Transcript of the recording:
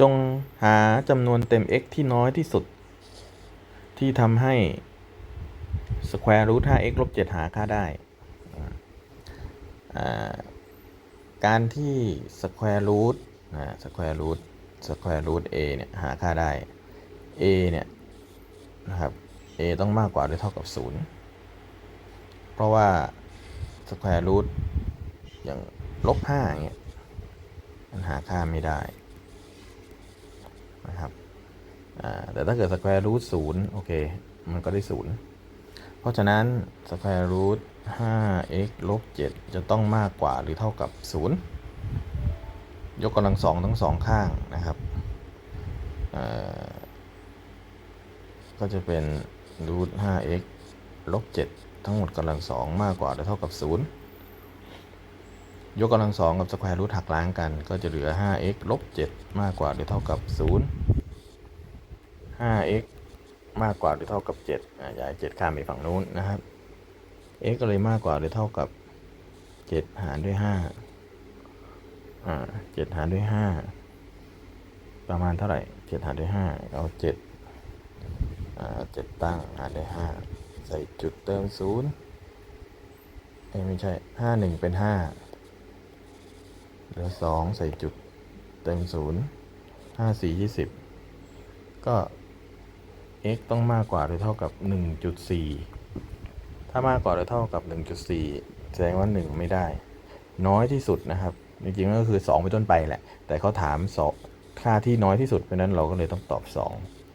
จงหาจำนวนเต็ม x ที่น้อยที่สุด ที่ทำให้ square root 5x ลบ7หาค่าได้ การที่ square root นะ square root square root a เนี่ยหาค่าได้ a เนี่ยนะครับ a ต้องมากกว่าหรือเท่ากับ 0 เพราะว่า square root อย่างลบ5อย่างเงี้ยมันหาค่าไม่ได้นะครับอ่า แต่ถ้าเกิด square root 0โอเค มันก็ได้0เพราะฉะนั้น square root 5x ลบ7จะต้องมากกว่าหรือเท่ากับ0ยกกำลังสองทั้งสองข้างนะครับก็จะเป็น root 5x ลบ7ทั้งหมดกำลังสองมากกว่าหรือเท่ากับ0ยกกำลังสองกับสแควร์รูทหักล้างกัน ก็จะเหลือ 5x ลบ 7 มากกว่าหรือเท่ากับ 0 5x มากกว่าหรือเท่ากับ7อ่าย้าย 7 ข้ามไปฝั่งนู้นนะครับ x ก็เลยมากกว่าหรือเท่ากับ 7 หารด้วย5อ่า7หารด้วย 5 ประมาณเท่าไหร่ 7 หารด้วย 5 เอา 7 อ่า 7 ตั้งหารด้วย 5 ใส่จุดเติม 0 เอ้ไม่ใช่ 5 1 เป็น5เหลือสองใส่จุดเต็มศูนย์ห้าสี่ยี่สิบก็ x ต้องมากกว่าหรือเท่ากับ 1.4 ถ้ามากกว่าหรือเท่ากับ 1.4 แสดงว่า 1 ไม่ได้ น้อยที่สุดนะครับ จริงๆก็คือ 2 ไปนต้นไปแหละ แต่เขาถาม2ค่าที่น้อยที่สุด เพราะนั้นเราก็เลยต้องตอบ 2